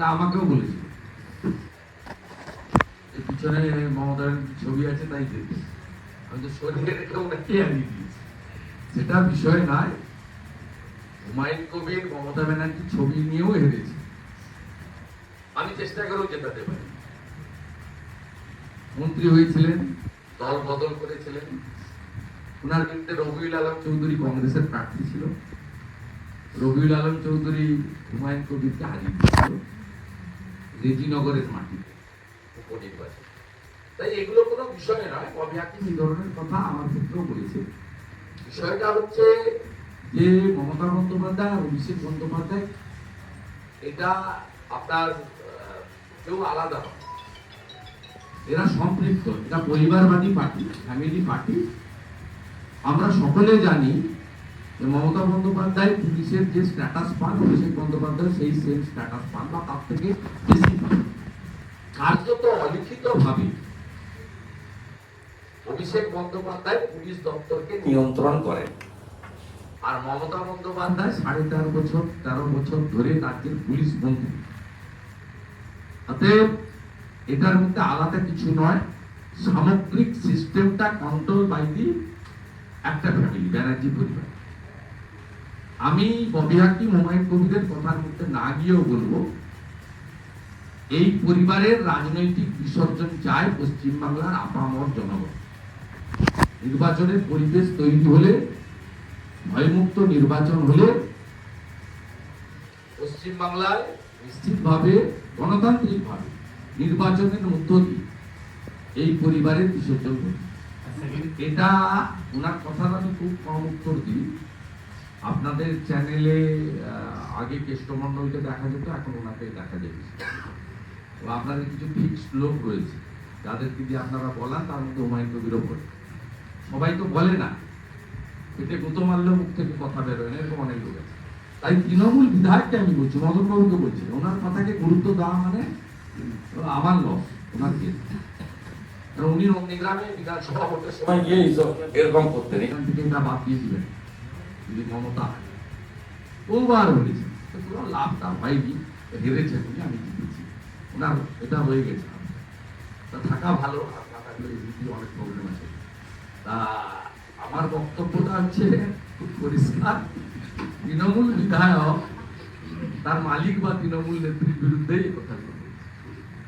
তা আমাকেও বলেছিল এই পিছনে মমতার ছবি আছে তাই আমি তো শরীরে রেখে ওনাকে আনিয়ে দিয়েছি। সেটা বিষয় নয়। হুমায়ুন কবির, মমতা ছবি নিয়েও হেরেছে। আমি চেষ্টা করেও জেতাতে পারি। মন্ত্রী হয়েছিলেন, দল বদল করেছিলেন। ওনার বিরুদ্ধে রবিউল আলম চৌধুরী কংগ্রেসের প্রার্থী ছিল। রবিউল আলম চৌধুরী হুমায়ুন কবিরকে হারিয়ে দিয়েছিল। রেজিনগরের মাটিতে উপনির্বাচন। তাই এগুলো কোনো বিষয় নয় কবি হাকিম এই ধরনের কথা আমার ক্ষেত্রেও বলেছে। বিষয়টা হচ্ছে যে মমতা বন্দ্যোপাধ্যায় আর অভিষেক বন্দ্যোপাধ্যায় এটা আপনার কেউ আলাদা নয়। এরা সম্পৃক্ত এটা পরিবারবাদী পার্টি ফ্যামিলি পার্টি। আমরা সকলে জানি মমতা বন্দ্যোপাধ্যায় পুলিশের যে স্ট্যাটাস পান অভিষেক বন্দ্যোপাধ্যায় সেই সেম স্ট্যাটাস পান বা তার থেকে বেশি কার্যত অলিখিত ভাবে অভিষেক বন্দ্যোপাধ্যায় পুলিশ দপ্তরকে নিয়ন্ত্রণ করেন। আর মমতা বন্দ্যোপাধ্যায় সাড়ে তেরো বছর তেরো বছর ধরে রাজ্যের পুলিশ মন্ত্রী অতএব এটার মধ্যে আলাদা কিছু নয় সামগ্রিক সিস্টেমটা কন্ট্রোল বাই দি একটা ফ্যামিলি ব্যানার্জি পরিবার। আমি ববি হাকিম হুমায়ুন কবিরের কথার মধ্যে না গিয়েও বলব এই পরিবারের রাজনৈতিক বিসর্জন চায় পশ্চিমবাংলার আপামর জনগণ নির্বাচনের পরিবেশ তৈরি হলে ভয়মুক্ত নির্বাচন হলে পশ্চিমবাংলায় নিশ্চিতভাবে গণতান্ত্রিকভাবে নির্বাচনের মধ্য দিয়ে এই পরিবারের বিসর্জন হবে। এটা ওনার কথার আমি খুব কম উত্তর দিই আপনাদের চ্যানেলে আগে কেষ্টমণ্ডলকে দেখা যেত, এখন ওনাকে দেখা বেশি। তো আপনাদের কিছু ফিক্সড লোক রয়েছে, যাদেরকে দিয়ে আপনারা বলান, তার মধ্যে হুমায়ুন কবিরও পড়ে সবাই তো বলে না। পেটে গুঁতো মারলেও মুখ থেকে কথা বেরোয় না, এরকম অনেক লোক আছে। তাই তৃণমূল বিধায়ককে আমি বলছি, মদন বাবুকে বলছি, ওনার কথাকে গুরুত্ব দেওয়া মানে আমার লস, ওনার উনি নন্দীগ্রামে বিধানসভা ভোটের সময় গিয়ে এরকম করতেন, এখান থেকে বাদ দিয়ে দিবেন। যদি মমতা। বহুবার বলেছে, তো কোনো লাভ টাভ হয়নি হেরেছে উনি আমি জিতেছি ওনার এটা হয়ে গেছে। তা থাকা ভালো, আর না থাকলে এমনিতেই অনেক প্রবলেম আছে। তা আমার বক্তব্যটা হচ্ছে খুব পরিষ্কার। তৃণমূল বিধায়ক, তার মালিক বা তৃণমূল নেত্রীর বিরুদ্ধেই কথা